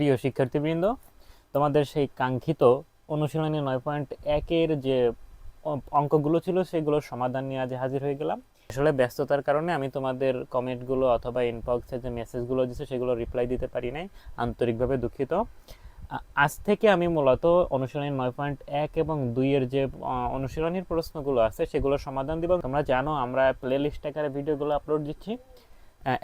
প্রিয় শিক্ষার্থীবৃন্দ, তোমাদের সেই কাঙ্ক্ষিত অনুশীলনী নয় পয়েন্ট একের যে অঙ্কগুলো ছিল সেগুলোর সমাধান নিয়ে আজ হাজির হয়ে গেলাম। আসলে ব্যস্ততার কারণে আমি তোমাদের কমেন্টগুলো অথবা ইনবক্সে যে মেসেজগুলো দিচ্ছে সেগুলো রিপ্লাই দিতে পারি নাই, আন্তরিকভাবে দুঃখিত। আজ থেকে আমি মূলত অনুশীলনী নয় পয়েন্ট এক এবং দুইয়ের যে অনুশীলনীর প্রশ্নগুলো আছে সেগুলোর সমাধান দিব। তোমরা জানো আমরা প্লে লিস্ট আকারে ভিডিওগুলো আপলোড দিচ্ছি।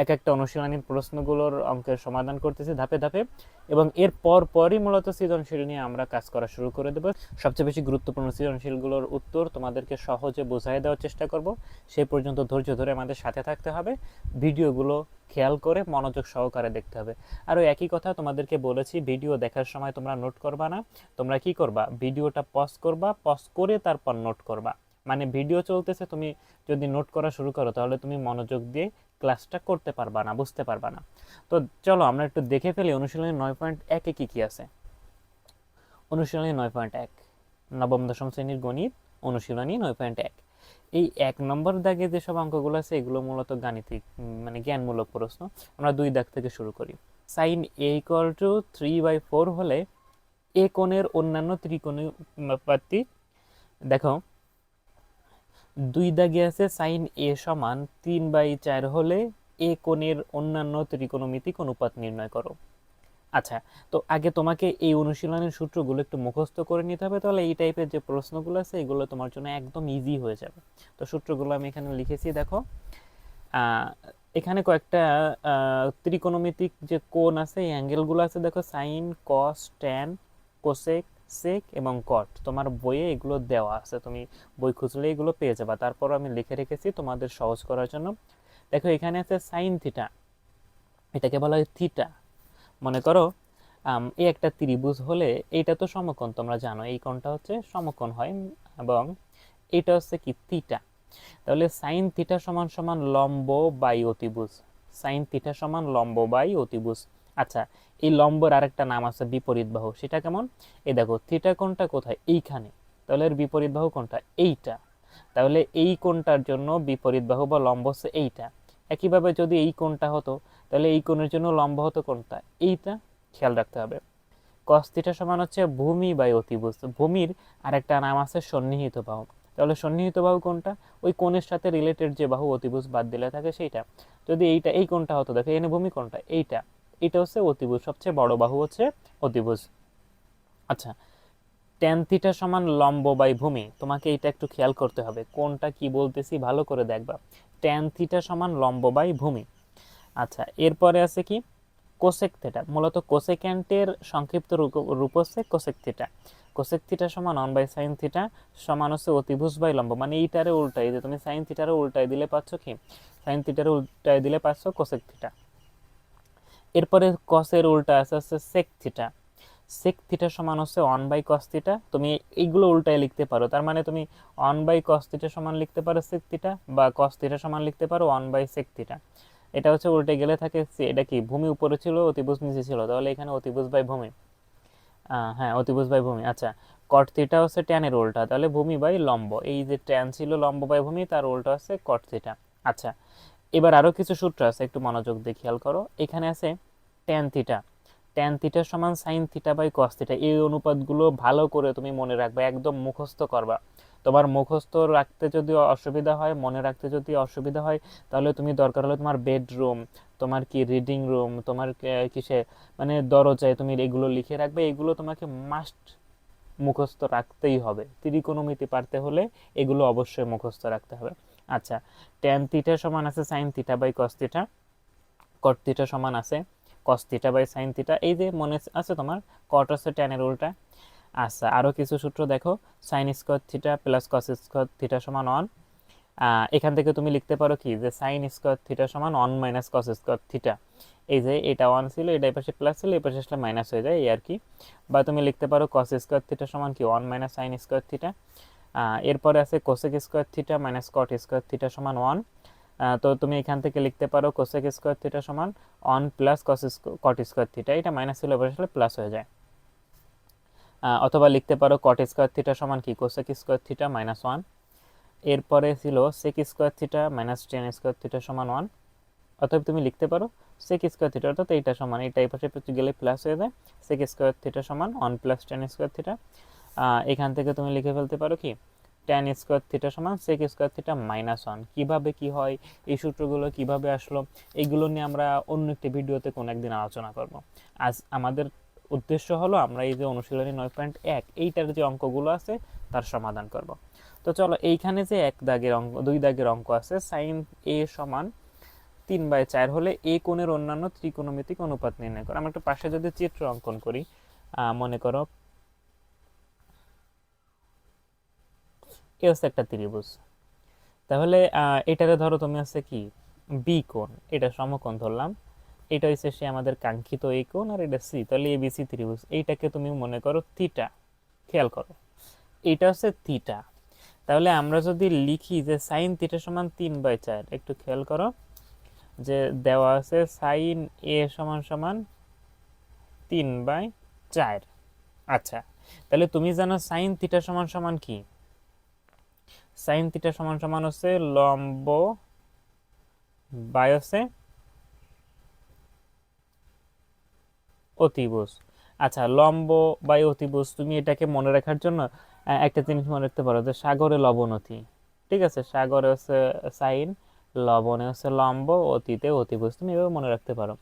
এক একটা অনুশীলনীর প্রশ্নগুলোর অঙ্কের সমাধান করতেছি ধাপে ধাপে এবং এর পর পরই মূলত সৃজনশীল নিয়ে আমরা কাজ করা শুরু করে দেব। সবচেয়ে বেশি গুরুত্বপূর্ণ সৃজনশীলগুলোর উত্তর তোমাদেরকে সহজে বোঝাই দেওয়ার চেষ্টা করব। সেই পর্যন্ত ধৈর্য ধরে আমাদের সাথে থাকতে হবে। ভিডিওগুলো খেয়াল করে মনোযোগ সহকারে দেখতে হবে। আর একই কথা তোমাদেরকে বলেছি, ভিডিও দেখার সময় তোমরা নোট করবা না। তোমরা কি করবা? ভিডিওটা পজ করবা, পজ করে তারপর নোট করবা। মানে ভিডিও চলতেছে, তুমি যদি নোট করা শুরু করো তাহলে তুমি মনোযোগ দিয়ে ক্লাসটা করতে পারবা না, বুঝতে পারবা না। তো চলো আমরা একটু দেখে ফেলি অনুশীলনী নয় পয়েন্ট একে কী কী আছে। অনুশীলনী নয় পয়েন্ট এক, নবম, দশম শ্রেণির গণিত, অনুশীলনী নয় পয়েন্ট এক। এই এক নম্বর দাগে যেসব অঙ্কগুলো আছে, এগুলো মূলত গাণিতিক মানে জ্ঞানমূলক প্রশ্ন। আমরা দুই দাগ থেকে শুরু করি। Sine A equal to three by four হলে এ কোণের অন্যান্য ত্রিকোণপাতি দেখো দুই দাগে আছে সাইন এ সমান তিন বাই চার হলে এ কোণের অন্যান্য ত্রিকোণমিতিক অনুপাত নির্ণয় করো। আচ্ছা তো আগে তোমাকে এই অনুশীলনের সূত্রগুলো একটু মুখস্থ করে নিতে হবে, তাহলে এই টাইপের যে প্রশ্নগুলো আছে, এগুলো তোমার জন্য একদম ইজি হয়ে যাবে। তো সূত্রগুলো আমি এখানে লিখেছি, দেখো এখানে কয়েকটা ত্রিকোণমিতিক যে কোণ আছে, এই অ্যাঙ্গেলগুলো আছে, দেখো sine cos tan cosec sec এবং কট তোমার বইয়ে এগুলো দেওয়া আছে, তুমি বই খুঁজলে এগুলো পেয়ে যাবা। তারপর আমি লিখে রেখেছি তোমাদের সহজ করার জন্য। দেখো, এখানে আছে সাইন থিটা এটাকে বলা হয় থিটা মনে করো এই একটা ত্রিভুজ হলে এইটা তো সমকোণ, তোমরা জানো, এই কোণটা হচ্ছে সমকোণ হয়, এবং এটা হচ্ছে কি থিটা তাহলে সাইন থিটা সমান সমান লম্ব বাই অতিভুজ সাইন থিটা সমান লম্ব বাই অতিভুজ। আচ্ছা এই লম্বর আরেকটা নাম আছে বিপরীত বাহু, সেটা কেমন? এই দেখো থিটা কোনটা কোথায়? এইখানে। তাহলে এর বিপরীত বাহু কোনটা? এইটা। তাহলে এই কোণটার জন্য বিপরীত বাহু বা লম্ব হচ্ছে এইটা। একইভাবে যদি এই কোণটা হতো, তাহলে এই কোণের জন্য লম্ব হতো কোনটা? এইটা। খেয়াল রাখতে হবে। থিটা সমান হচ্ছে ভূমি বাই অতিভুজ। ভূমির আরেকটা নাম আছে সন্নিহিত বাহু। তাহলে সন্নিহিত বাহু কোনটা? ওই কোণের সাথে রিলেটেড যে বাহু অতিভুজ বাদ দিলে থাকে সেইটা। যদি এইটা, এই কোণটা হতো, দেখো এনে ভূমি কোনটা এইটা। এটা হচ্ছে অতিভুজ, সবচেয়ে বড় বাহু হচ্ছে অতিভুজ। আচ্ছা ট্যান থিটা সমান লম্ব বাই ভূমি, তোমাকে এটা একটু খেয়াল করতে হবে, কোনটা কি বলতেছি ভালো করে দেখবা। ট্যান থিটা সমান লম্ব বাই ভূমি। আচ্ছা এরপরে আছে কি? কোসেক থিটা মূলত কোসেক্যান্টের সংক্ষিপ্ত রূপ- হচ্ছে কোসেক থিটা কোসেক থিটা সমান ওয়ান বাই সাইন থিটা সমান হচ্ছে অতিভুজ বাই লম্ব মানে এইটারে উল্টাই, যে তুমি সাইন থিটারে উল্টাই দিলে পাচ্ছ কি? সাইন থিটারে উল্টাই দিলে পাচ্ছ কোসেক থিটা এরপরে কসের উল্টা আছে হচ্ছে সেক থিটা সেক থিটা সমান হচ্ছে ওয়ান বাই কস থিটা তুমি এইগুলো উল্টায় লিখতে পারো। তার মানে তুমি ওয়ান বাই কস থিটা সমান লিখতে পারো সেক থিটা বা কস থিটা সমান লিখতে পারো ওয়ান বাই সেক থিটা এটা হচ্ছে উল্টে গেলে থাকে এটা কি, ভূমি উপরে ছিল, অতিভুজ নিচে ছিল। তাহলে এখানে অতিভুজ বাই ভূমি। হ্যাঁ অতিভুজ বাই ভূমি। আচ্ছা কট থিটা হচ্ছে ট্যানের উল্টা। তাহলে ভূমি বাই লম্ব। এই যে ট্যান ছিল লম্ব বাই ভূমি, তার উল্টা হচ্ছে কট থিটা আচ্ছা এবার আরও কিছু সূত্র আছে, একটু মনোযোগ দিয়ে খেয়াল করো। এখানে আছে ট্যান থিটা ট্যান থিটা সমান sine theta by cos theta এই অনুপাতগুলো ভালো করে তুমি মনে রাখবে, একদম মুখস্থ করবা। তোমার মুখস্থ রাখতে যদি অসুবিধা হয়, মনে রাখতে যদি অসুবিধা হয়, তাহলে তুমি দরকার হলে তোমার বেডরুম তোমার কি রিডিং রুম তোমার কিসে মানে দরজায় তুমি এগুলো লিখে রাখবে। এগুলো তোমাকে মাস্ট মুখস্থ রাখতেই হবে। ত্রিকোণমিতি পারতে হলে এগুলো অবশ্যই মুখস্থ রাখতে হবে। আচ্ছা ট্যান থিটা সমান আছে sine theta by cos theta cot theta সমান আছে cos theta by sine theta এই যে মনে আছে তোমার? কট হচ্ছে ট্যানের উল্টা। আচ্ছা আরও কিছু সূত্র দেখো। Sine square theta plus cos square theta সমান ওয়ান এখান থেকে তুমি লিখতে পারো কি? যে সাইন স্কোয়ার থিটা সমান one minus cos square theta এই যে এটা ওয়ান ছিল, এটা এই পাশে প্লাস ছিল এই পাশে আসলে মাইনাস হয়ে যায়, এই আর কি। বা তুমি লিখতে পারো কস স্কোয়ার থিটা সমান কি? One minus sine square theta এরপরে আছে cosec square theta minus cot square theta সমান ওয়ান তো তুমি এখান থেকে লিখতে পারো কোসেক স্কোয়ার থিটা সমান one plus cos cot square theta এটা মাইনাস ছিল এবার আসলে প্লাস হয়ে যায়। অথবা লিখতে পারো কট স্কোয়ার থিটা সমান কি? Cosec square theta minus one এরপরে ছিল sec square theta minus tan square theta সমান ওয়ান অতএব তুমি লিখতে পারো সেক স্কোয়ার থিটা অর্থাৎ এইটা সমান, এইটা এই পাশে গেলে প্লাস হয়ে যায়। সেক স্কোয়ার থিটা সমান one plus tan square theta এখান থেকে তুমি লিখে ফেলতে পারো কি? টেন স্কোয়ার থিটা সমান sec square theta minus one কীভাবে কী হয়? এই সূত্রগুলো কীভাবে আসলো? এইগুলো নিয়ে আমরা অন্য একটি ভিডিওতে কোনো একদিন আলোচনা করব। আজ আমাদের উদ্দেশ্য হলো আমরা এই যে অনুশীলনী নয় পয়েন্ট এক, এইটার যে অঙ্কগুলো আছে তার সমাধান করব। তো চলো এইখানে যে এক দাগের অঙ্ক, দুই দাগের অঙ্ক আছে সাইন এ সমান তিন বাই চার হলে এ কোণের অন্যান্য ত্রিকোণমিতিক অনুপাত নির্ণয় করো। আমরা একটা পাশে যদি চিত্র অঙ্কন করি মনে করো এ হচ্ছে একটা ত্রিভুজ। তাহলে এটারে ধরো তুমি হচ্ছে কি? বি কোণ, এটা সমকোণ ধরলাম। এটা হচ্ছে সে আমাদের কাঙ্ক্ষিত এই কোণ আর এটা সি তাহলে এ বিসি ত্রিভুজ। এইটাকে তুমি মনে করো থিটা খেয়াল করো। এইটা হচ্ছে থিটা তাহলে আমরা যদি লিখি যে সাইন থিটা সমান তিন বাই চার, একটু খেয়াল করো। যে দেওয়া আছে সাইন এ সমান সমান তিন বাই চার। আচ্ছা তাহলে তুমি জানো সাইন থিটা সমান সমান কি? সাইন থিটা সমান সমান হচ্ছে লম্ব হচ্ছে অতিভুজ। আচ্ছা লম্ব বাই অতিভুজ তুমি এটাকে মনে রাখার জন্য একটা জিনিস মনে রাখতে পারো যে সাগরে লবণতি ঠিক আছে? সাগরে হচ্ছে সাইন লবণে হচ্ছে লম্ব, অতীতে অতিভুজ, তুমি এভাবে মনে রাখতে পারো।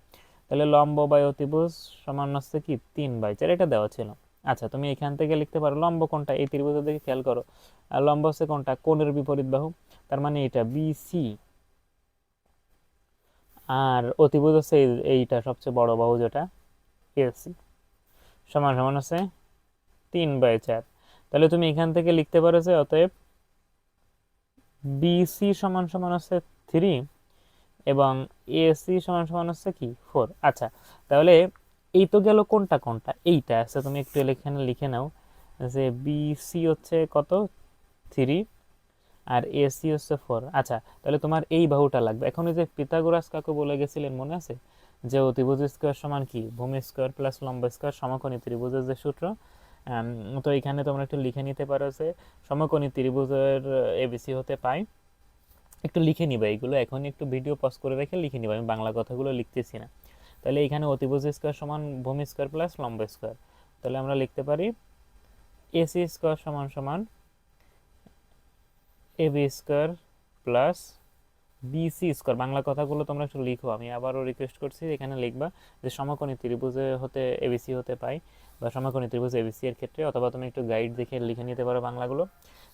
তাহলে লম্ব বাই অতিভুজ সমান হচ্ছে কি? তিন বাই চার, এটা দেওয়া ছিল। আচ্ছা তুমি এখান থেকে লিখতে পারো লম্ব কোনটা এই ত্রিভুজের দিকে খেয়াল করো। আর লম্ব হচ্ছে কোনটা কোণের বিপরীত বাহু। তার মানে এটা বিসি আর অতিভুজ হচ্ছে এইটা সবচেয়ে বড় বাহু যেটা এসি সমান সমান হচ্ছে তিন বাই চার। তাহলে তুমি এখান থেকে লিখতে পারো যে অতএব বিসি সমান সমান হচ্ছে থ্রি এবং এসি সমান সমান হচ্ছে কি? ফোর আচ্ছা তাহলে এই তো গেল কোনটা কোনটা? এইটা। আছে তুমি একটু এখানে লিখে নাও যে বিসি হচ্ছে কত? থ্রি আর এসি হচ্ছে ফোর আচ্ছা তাহলে তোমার এই বাহুটা লাগবে। এখন ওই যে পিথাগোরাস কাকু বলে গেছিলেন, মনে আছে? যে অতিভুজ স্কোয়ার সমান কি? ভূমি স্কোয়ার প্লাস লম্বা স্কোয়ার সমকোণী ত্রিভুজের যে সূত্র। তো এখানে তোমরা একটু লিখে নিতে পারো যে সমকোণী ত্রিভুজের এবিসি হতে পাই। একটু লিখে নিবা এইগুলো এখন একটু ভিডিও পজ করে রেখে লিখে নিবা। আমি বাংলা কথাগুলো লিখতেছি না। তাহলে এখানে অতিভুজ স্কোয়ার সমান ভূমি স্কোয়ার প্লাস লম্ব স্কোয়ার। তাহলে আমরা লিখতে পারি এসি স্কোয়ার সমান সমান A B square plus BC square. Bangla কথাগুলো তোমরা একটু লিখো, আমি আবারও রিকোয়েস্ট করছি এখানে লিখবা যে সমকোণী ত্রিভুজে হতে এবিসি হতে পাই বা সমকোণী ত্রিভুজ এবিসি এর ক্ষেত্রে, অথবা তুমি একটু গাইড দেখে লিখে নিতে পারো বাংলাগুলো।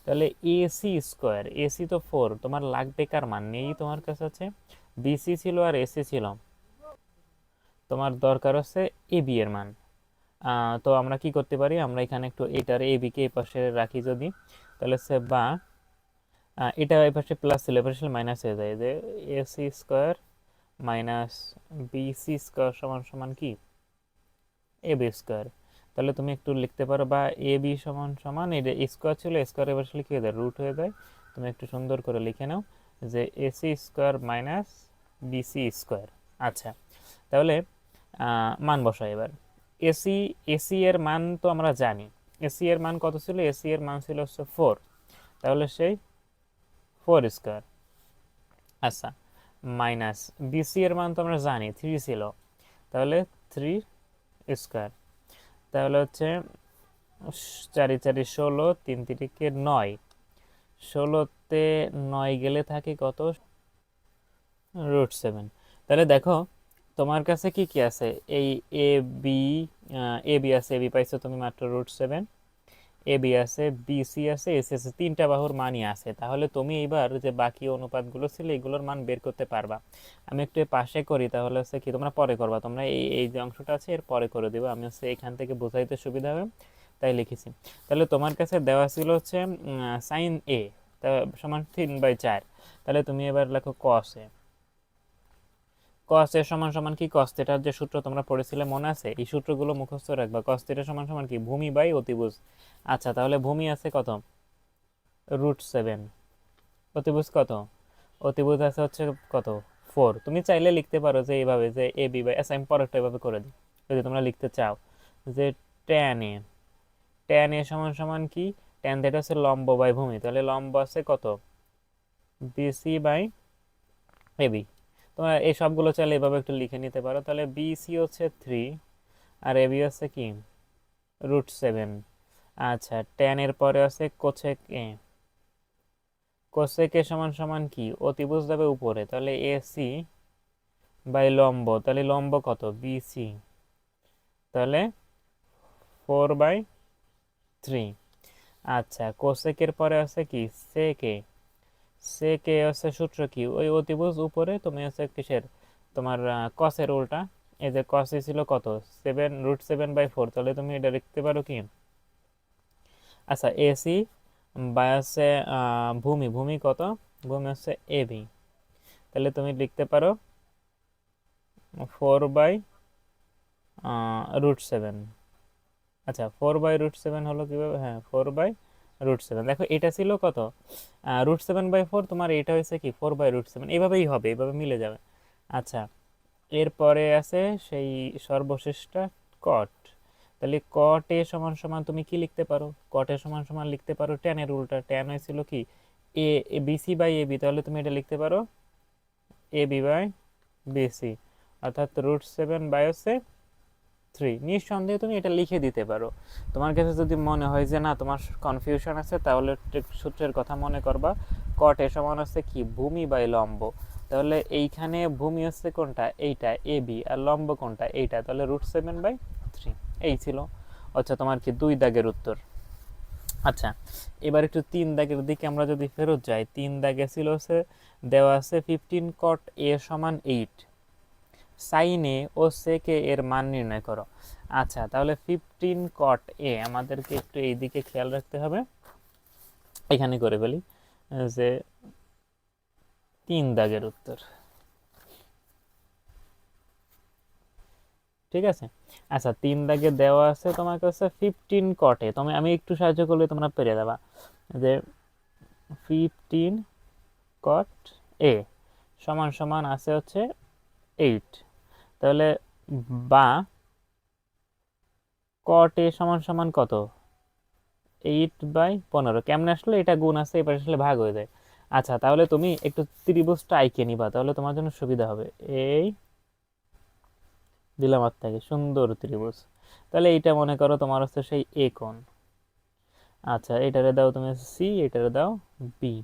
তাহলে এসি স্কোয়ার এসি তো ফোর তোমার লাগবে কার মান? নেই তোমার কাছে আছে। বিসি ছিল আর এসি ছিল। তোমার দরকার হচ্ছে এ বি এর মান। তো আমরা কি করতে পারি? আমরা এখানে একটু এটার এ বিকে এই পাশে রাখি যদি। তাহলে সে বা এটা এই পাশে প্লাস ছিল এই পাশে মাইনাস হয়ে যায়। যে AC square minus BC square সমান সমান কি? এ বি স্কোয়ার তাহলে তুমি একটু লিখতে পারো বা এ বি সমান সমান এটা স্কোয়ার ছিল স্কোয়ার এবার হয়ে যায়? রুট হয়ে যায়। তুমি একটু সুন্দর করে লিখে নাও যে AC square minus BC square আচ্ছা তাহলে মান বসাই এবার। এসি এসি এর মান তো আমরা জানি। এসি এর মান কত ছিল? এসি এর মান ছিল হচ্ছে ফোর তাহলে সেই ফোর স্কোয়ার আচ্ছা মাইনাস বিসি এর মান তো আমরা জানি থ্রি ছিল। তাহলে থ্রি স্কোয়ার তাহলে হচ্ছে চারি চারি ষোলো, তিন তিরিকে নয়। ষোলোতে নয় গেলে থাকে কত? রুট সেভেন তাহলে দেখো তোমার কাছে কি কি আছে? এই এ বি এ বি আছে এ বি পাইছো তুমি মাত্র রুট সেভেন এ বি আছে বিসি আছে এসি আছে তিনটা বাহুর মানই আছে। তাহলে তুমি এইবার যে বাকি অনুপাতগুলো ছিল, এগুলোর মান বের করতে পারবা। আমি একটু পাশে করি, তাহলে হচ্ছে কি, তোমরা পরে করবা। তোমরা এই এই যে অংশটা আছে, এর পরে করে দেবো। আমি হচ্ছে এখান থেকে বোঝাইতে সুবিধা হবে, তাই লিখেছি। তাহলে তোমার কাছে দেওয়া ছিল হচ্ছে সাইন এ তা সমান তিন বাই চার। তাহলে তুমি এবার লেখো কস এ কস এর সমান সমান কি কস থিটার যে সূত্র তোমরা পড়েছিলে মনে আছে? এই সূত্রগুলো মুখস্থ রাখবা। কস থিটা সমান সমান কি? ভূমি বাই অতিভুজ। আচ্ছা তাহলে ভূমি আছে কত? রুট সেভেন অতিভুজ কত? অতিভুজ আছে হচ্ছে কত? ফোর তুমি চাইলে লিখতে পারো যে এইভাবে, যে এ বি বাই আচ্ছা আমি পরেরটা এভাবে করে দিই। যদি তোমরা লিখতে চাও, যে ট্যান এ ট্যান এ সমান সমান কি? ট্যান থিটা হচ্ছে লম্ব বাই ভূমি। তাহলে লম্ব আছে কত? বিসি বাই এবি তোমরা এই সবগুলো চাইলে এভাবে একটু লিখে নিতে পারো। তাহলে বিসি হচ্ছে থ্রি আর এবি হচ্ছে কি? রুট সেভেন আচ্ছা টেনের পরে আছে কোচেক এ কোসেক এ সমান সমান কি? অতিভুজ যাবে উপরে। তাহলে এসি বাই লম্ব। তাহলে লম্ব কত? বিসি তাহলে ফোর বাই থ্রি আচ্ছা কোসেকের পরে আছে কি? সেকে সেকে আছে সূত্র কি? ওই অতিভুজ উপরে তুমি আছে কিসের? তোমার কসের উল্টা। এই যে কসে ছিল কত? Seven root seven by four তাহলে তুমি এটা লিখতে পারো কি? আচ্ছা এসি বাই হচ্ছে ভূমি। ভূমি কত? ভূমি হচ্ছে এবি তাহলে তুমি লিখতে পারো ফোর বাই রুট সেভেন আচ্ছা ফোর বাই রুট সেভেন হলো কীভাবে? হ্যাঁ ফোর বাই রুট সেভেন দেখো, এটা ছিল কত? রুট সেভেন বাই ফোর তোমার এটা হয়েছে কি? ফোর বাই রুট সেভেন এভাবেই হবে, এভাবে মিলে যাবে। আচ্ছা এরপরে আছে সেই সর্বশেষটা কট তাহলে কট সমান সমান তুমি কি লিখতে পারো? কট সমান সমান লিখতে পারো টেনের উল্টা। টেন হয়েছিল কি? A BC by A B তাহলে তুমি এটা লিখতে পারো এ বি বাই বিসি অর্থাৎ রুট সেভেন বাই হচ্ছে থ্রি নিঃসন্দেহে তুমি এটা লিখে দিতে পারো। তোমার কাছে যদি মনে হয় যে না, তোমার কনফিউশন আছে, তাহলে সূত্রের কথা মনে করবা কট এ সমান হচ্ছে কি? ভূমি বাই লম্ব। তাহলে এইখানে ভূমি হচ্ছে কোনটা? এইটা এ বি আর লম্ব কোনটা? এইটা। তাহলে রুট সেভেন বাই থ্রি এই ছিল। আচ্ছা তোমার কি দুই দাগের উত্তর? আচ্ছা এবার একটু তিন দাগের দিকে আমরা যদি ফেরত যাই, তিন দাগে ছিল হচ্ছে, দেওয়া আছে ফিফটিন কট এ সমান এইট সাইনে ও সেকে এর মান নির্ণয় করো। আচ্ছা তাহলে ফিফটিন কট এ আমাদেরকে একটু এই দিকে খেয়াল রাখতে হবে। এখানে করে ফেলি, যে তিন দাগের উত্তর। ঠিক আছে? আচ্ছা তিন দাগে দেওয়া আছে তোমাকে হচ্ছে ফিফটিন কটে তুমি, আমি একটু সাহায্য করলে তোমরা পেরে দেবা যে ফিফটিন কট এ সমান সমান আছে হচ্ছে এইট তাহলে বা কট এ সমান সমান কত? এইট বাই পনেরো। কেমনে আসলে এটা গুণ আছে, এবার আসলে ভাগ হয়ে যায়। আচ্ছা তাহলে তুমি একটু ত্রিভুজটা আইকে নিবা, তাহলে তোমার জন্য সুবিধা হবে। এই দিলাম আর থেকে সুন্দর ত্রিভুজ। তাহলে এইটা মনে করো তোমার হচ্ছে সেই এ কোণ। আচ্ছা এটারে দাও তুমি সি এটারে দাও বি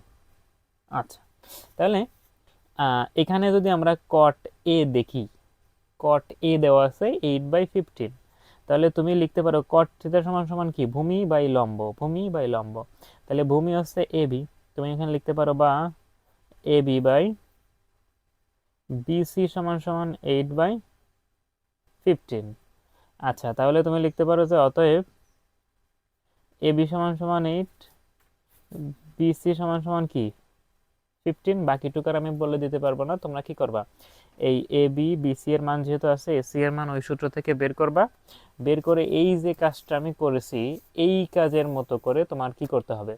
আচ্ছা তাহলে এখানে যদি আমরা কট এ দেখি কট এ দেওয়া আছে এইট বাই ফিফটিন তাহলে তুমি লিখতে পারো কট থিটা সমান সমান কি? ভূমি বাই লম্ব, ভূমি বাই লম্ব। তাহলে ভূমি হচ্ছে এ বি তুমি এখানে লিখতে পারো বা এ বি বাই বিসি সমান সমান এইট বাই ফিফটিন আচ্ছা তাহলে তুমি লিখতে পারো যে অতএব এ বি সমান সমান এইট বিসি সমান সমান কি? ফিফটিন বাকিটুকার আমি বলে দিতে পারব না, তোমরা কি করবা? এই এ বি বিসি এর মান যেহেতু আছে এসি এর মান ওই সূত্র থেকে বের করবা। বের করে এই যে কাজটা আমি করেছি, এই কাজের মতো করে তোমার কি করতে হবে?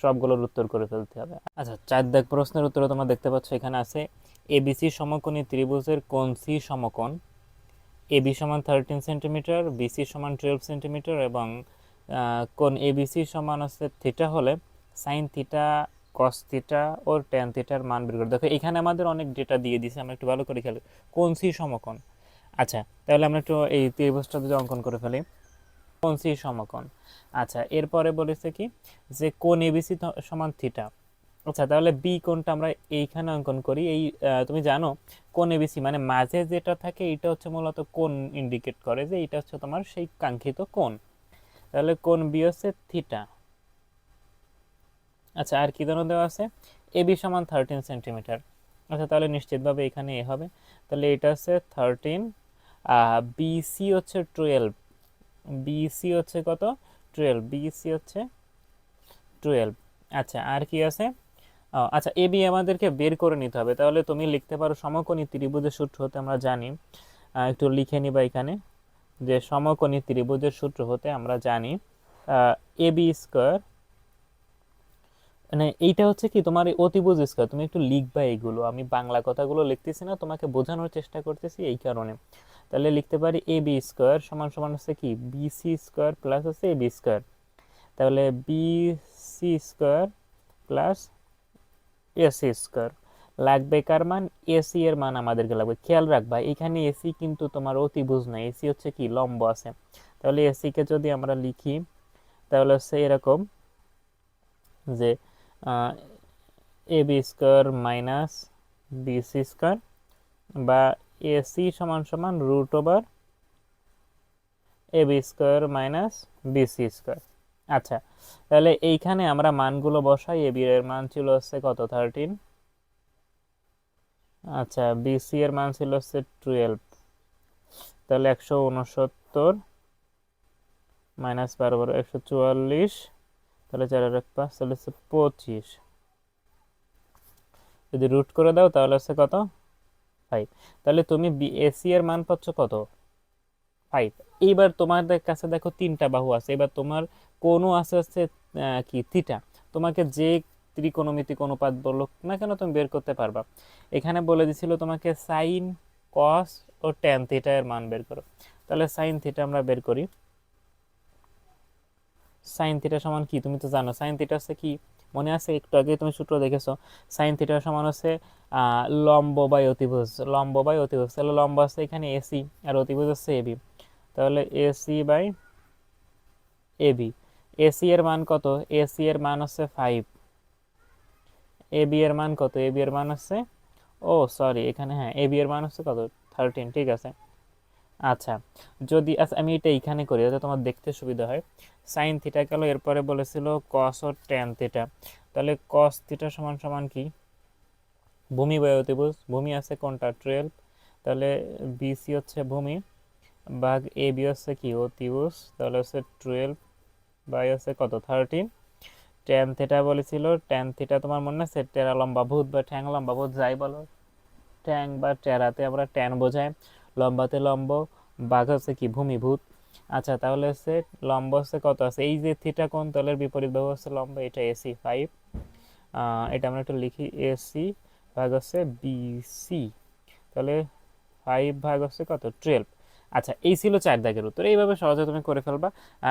সবগুলোর উত্তর করে ফেলতে হবে। আচ্ছা চার দাগ প্রশ্নের উত্তরে তোমরা দেখতে পাচ্ছ এখানে আছে। এবিসি সমকোণী ত্রিভুজের কোন সি সমকোণ। এবি সমান থার্টিন সেন্টিমিটার বিসি সমান টুয়েলভ সেন্টিমিটার এবং কোন এবিসি সমান আছে থিটা হলে সাইন থিটা কস থিটা ও টেন থিটার মান বের করে। দেখো, এখানে আমাদের অনেক ডেটা দিয়ে দিছে আমরা একটু ভালো করে খেয়াল কোন সি সমকোণ? আচ্ছা তাহলে আমরা একটু এই ত্রিভুজটা যদি অঙ্কন করে ফেলি। কোন সি সমকোণ? আচ্ছা এরপরে বলেছে কি? যে কোন এবিসি সমান থিটা আচ্ছা তাহলে বি কোনটা আমরা এইখানে অঙ্কন করি। এই তুমি জানো, কোন এবিসি মানে মাঝে যেটা থাকে, এটা হচ্ছে মূলত কোন ইন্ডিকেট করে যে এটা হচ্ছে তোমার সেই কাঙ্ক্ষিত কোন তাহলে কোন বি হচ্ছে থিটা আচ্ছা আর কি ধরনের দেওয়া আছে? এবি সমান থার্টিন সেন্টিমিটার আচ্ছা তাহলে নিশ্চিতভাবে এখানে এ হবে। তাহলে এটা হচ্ছে থার্টিন বিসি হচ্ছে টুয়েলভ বিসি হচ্ছে কত? টুয়েলভ বিসি হচ্ছে টুয়েলভ আচ্ছা আর কি আছে? আচ্ছা এ বি আমাদেরকে বের করে নিতে হবে। তাহলে তুমি লিখতে পারো সমকোণী ত্রিভুজের সূত্র হতে আমরা জানি। একটু লিখে নিবা এখানে। যে সমকোণী ত্রিভুজের সূত্র হতে আমরা জানি এ বি স্কোয়ার মানে এইটা হচ্ছে কি, তোমার অতিভুজ স্কোয়ার তুমি একটু লিখবা এইগুলো। আমি বাংলা কথাগুলো লিখতেছি না, তোমাকে বোঝানোর চেষ্টা করতেছি এই কারণে। তাহলে লিখতে পারি এ বি স্কোয়ার সমান সমান হচ্ছে কি? বিসি স্কোয়ার প্লাস হচ্ছে এ বি স্কোয়ার। তাহলে B C square plus AC square. লাগবে কার মান? এসি এর মান আমাদেরকে লাগবে। খেয়াল রাখবা, এখানে এসি কিন্তু তোমার অতিভুজ না এসি হচ্ছে কি? লম্ব আছে। তাহলে এসি কে যদি আমরা লিখি, তাহলে হচ্ছে এরকম যে A B square minus BC square বা এসি সমান সমান root over A B square minus BC square. আচ্ছা তাহলে এইখানে আমরা মানগুলো বসাই, এ বি এর মান ছিল হচ্ছে কত? থার্টিন আচ্ছা বিসি এর মান ছিল হচ্ছে টুয়েলভ তাহলে একশো উনসত্তর মাইনাস বারো বারো একশো চুয়াল্লিশ তাহলে চার আর এক পাঁচ, তাহলে হচ্ছে পঁচিশ। যদি রুট করে দাও তাহলে হচ্ছে কত? ফাইভ তাহলে তুমি এসি এর মান পাচ্ছ কত? ফাইভ এইবার তোমাদের কাছে দেখো তিনটা বাহু আছে। এবার তোমার কোনো আছে হচ্ছে কি? থিটা তোমাকে যে ত্রিকোণমিতিক অনুপাত বলো না কেন তুমি বের করতে পারবা। এখানে বলে দিছিল তোমাকে সাইন কস ও ট্যান থিটা এর মান বের করো। তাহলে সাইন থিটা আমরা বের করি। সাইন থিটা সমান কি? তুমি তো জানো সাইন থিটা হচ্ছে কি? মনে আছে? একটু আগে তুমি সূত্র দেখেছ। সাইন থিটা সমান হচ্ছে লম্ব বাই অতিভুজ। লম্ব বাই অতিভুজ। তাহলে লম্ব আছে এখানে এসি আর অতিভুজ হচ্ছে এবি তাহলে এসি বাই এবি এসি এর মান কত? এসি এর মান হচ্ছে ফাইভ এবি এর মান কত? এবি এর মান হচ্ছে, ও সরি এখানে হ্যাঁ এবি এর মান হচ্ছে কত? থার্টিন ঠিক আছে। আচ্ছা যদি আচ্ছা আমি এটা এইখানে করি, যাতে তোমার দেখতে সুবিধা হয়। সাইন থিটা গেল, এরপরে বলেছিল কস ও ট্যান থিটা তাহলে কস থিটা সমান সমান কি? ভূমি বাই অতিভুজ ভূমি আছে কোনটা? টুয়েলভ তাহলে বিসি হচ্ছে ভূমি, ভাগ এ বি হচ্ছে কি? অতিভুজ। তাহলে হচ্ছে টুয়েলভ বাই হচ্ছে কত? থার্টিন ট্যান থিটা বলেছিল ট্যান থিটা তোমার মনে আছে? টেরা লম্বা ভূত বা ঠ্যাং লম্বা ভূত, যাই বলো। ট্যাং বা টেরাতে আমরা ট্যান বোঝাই। লম্বাতে লম্ব, বাঘ হচ্ছে কি ভূমিভূত। আচ্ছা তাহলে হচ্ছে লম্ব হচ্ছে কত আছে? এই যে থিটা কোন তলের বিপরীত বাহু হচ্ছে লম্ব, এটা এসি ফাইভ এটা আমরা একটু লিখি এসি ভাগ হচ্ছে বিসি তাহলে ফাইভ ভাগ হচ্ছে কত? টুয়েলভ আচ্ছা এই ছিল চার দাগের উত্তর। এইভাবে সহজে তুমি করে ফেলবা।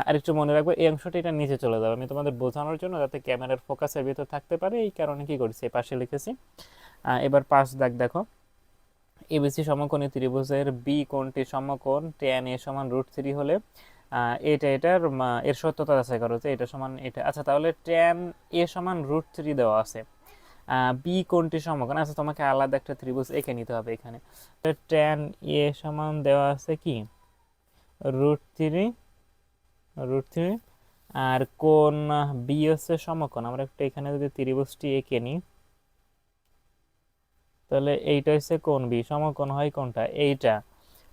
আর একটু মনে রাখবে, এই অংশটা এটা নিচে চলে যাবে। আমি তোমাদের বোঝানোর জন্য যাতে ক্যামেরার ফোকাসের ভিতর থাকতে পারে, এই কারণে কি করেছি পাশে লিখেছি। এবার পাঁচ দাগ দেখো। এবিসি সমকোণী ত্রিভুজের বি কোণটি সমকোণ ট্যান এ সমান রুট থ্রি হলে এটা এটার এর সত্যতা যাচাই করো যে এটা সমান এটা। আচ্ছা তাহলে ট্যান এ সমান রুট থ্রি দেওয়া আছে। বি কোণটি সমকোণ। আচ্ছা তোমাকে আলাদা একটা ত্রিভুজ এঁকে নিতে হবে এখানে। ট্যান এ সমান দেওয়া আছে কি? রুট থ্রি রুট থ্রি আর কোণ বি হচ্ছে সমকোণ। আমরা একটু এখানে যদি ত্রিভুজটি এঁকে নিই। তাহলে এইটা হচ্ছে কোন বি, সমকোণ হয় কোনটা এইটা।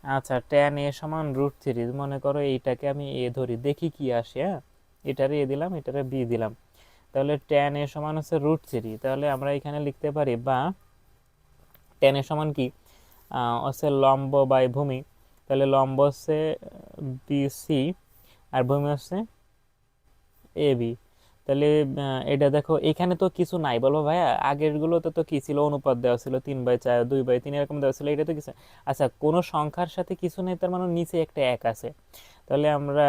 আচ্ছা ট্যান এ সমান রুট থ্রি মনে করো এইটাকে আমি এ ধরি, দেখি কি আসে হ্যাঁ? এটারে এ দিলাম, এটারে বি দিলাম। তাহলে ট্যান এ সমান হচ্ছে রুট থ্রি তাহলে আমরা এখানে লিখতে পারি বা ট্যান এ সমান কি? হচ্ছে লম্ব বাই ভূমি। তাহলে লম্ব হচ্ছে বিসি আর ভূমি হচ্ছে এ বি। তাহলে এটা দেখো, এখানে তো কিছু নাই, বলো ভাইয়া। আগের গুলোতে তো কি ছিল? অনুপাত দেওয়া ছিল তিন বাই চার, দুই বাই তিন, এরকম দেওয়া ছিল, এটা তো কিছু আচ্ছা কোনো সংখ্যার সাথে কিছু নেই, তার মানে নিচে একটা এক আছে। তাহলে আমরা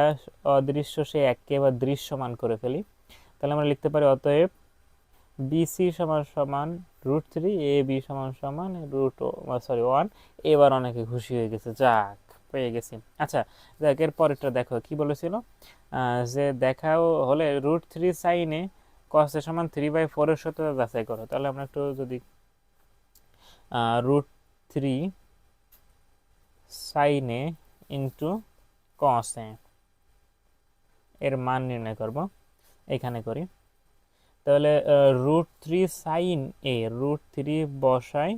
অদৃশ্য সে এককে এবার দৃশ্যমান করে ফেলি। তাহলে আমরা লিখতে পারি, অতএব বিসি সমান সমান রুট থ্রি এ বি সমান সমান রুট ও সরি ওয়ান এবার অনেকে খুশি হয়ে গেছে, যাক। পেয়ে গেছি। আচ্ছা দেখ এর পরেরটা দেখো, কি বলেছিল? যে দেখাও হলে রুট থ্রি সাইনে কসের সমান থ্রি বাই ফোরের সাথে যাচাই করো। তাহলে আমরা একটু যদি রুট থ্রি সাইনে ইন্টু কসে এর মান নির্ণয় করব, এখানে করি। তাহলে root three sine A root three বসাই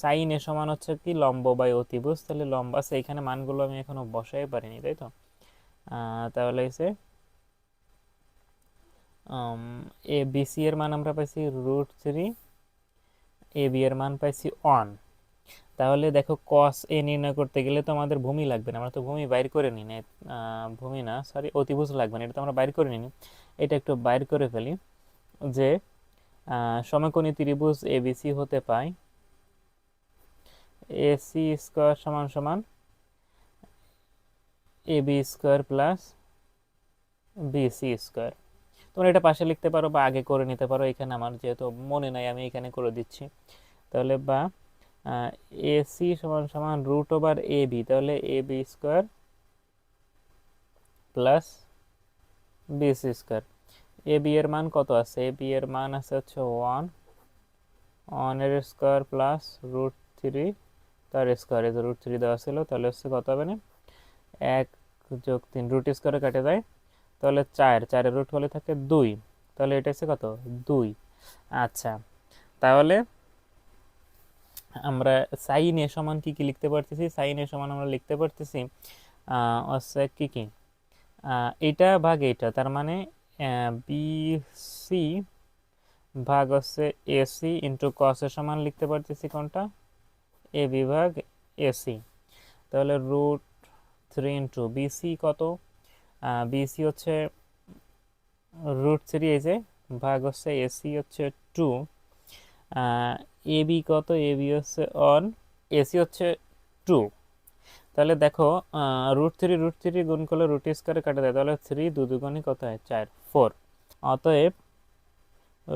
সাইন এ সমান হচ্ছে কি? লম্ব বাই অতিভুজ। তাহলে লম্ব আছে এখানে মানগুলো আমি এখনও বসাই পারিনি, তাই তো? তাহলে এসে এ বিসি এর মান আমরা পাইছি রুট থ্রি এ বি এর মান পাইছি ওয়ান তাহলে দেখো কস এ নির্ণয় করতে গেলে তো আমাদের ভূমি লাগবে না, আমরা তো ভূমি বাইর করে নিই না ভূমি না সরি অতিভুজ লাগবে না, এটা তো আমরা বাইর করে নিই এটা একটু বাইর করে ফেলি যে সমকোণী ত্রিভুজ এবিসি হতে পায় এসি স্কোয়ার সমান সমান A B square plus BC square তোমরা এটা পাশে লিখতে পারো বা আগে করে নিতে পারো, এখানে আমার যেহেতু মনে নাই, আমি এখানে করে দিচ্ছি। তাহলে বা এসি সমান সমান রুট ওভার এ বি তাহলে A B square plus BC square A B এর মান কত আছে? এ বি এর মান আছে হচ্ছে ওয়ান ওয়ানের স্কোয়ার প্লাস রুট থ্রি তার স্কোয়ার এই রুট থ্রি দেওয়া ছিল, তাহলে হচ্ছে কত হবে না? এক যোগ তিন রুট স্কোয়ারে কাটে যায়। তাহলে চার, চারের রুট হলে থাকে দুই। তাহলে এটা হচ্ছে কত? দুই। আচ্ছা তাহলে আমরা সাইন এ সমান কী কী লিখতে পারতেছি? সাইন এ সমান আমরা লিখতে পারতেছি হচ্ছে কি কি? এটা ভাগ এটা, তার মানে বি সি ভাগ হচ্ছে এসি ইন্টু কসের সমান লিখতে পারতেছি কোনটা? এ বিভাগ এসি তাহলে রুট থ্রি ইন্টু বিসি কত? বিসি হচ্ছে রুট থ্রি এই যে, ভাগ হচ্ছে এসি হচ্ছে টু এবি কত? এবি হচ্ছে অন এসি হচ্ছে টু তাহলে দেখো রুট থ্রি রুট থ্রি গুণ করলে রুট স্কোয়ারে কাটা দেয় তাহলে থ্রি দু দুগুণই কত হয়? চার ফোর অতএব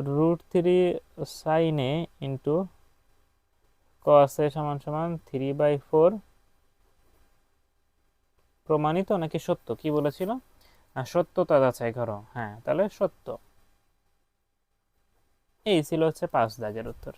রুট থ্রি সাইনে ইন্টু কসে সমান সমান? থ্রি বাই ফোর প্রমাণিত নাকি সত্য? কি বলেছিল? সত্যতা যাচাই করো। হ্যাঁ তাহলে সত্য। এই ছিল হচ্ছে পাঁচ দাগের উত্তর।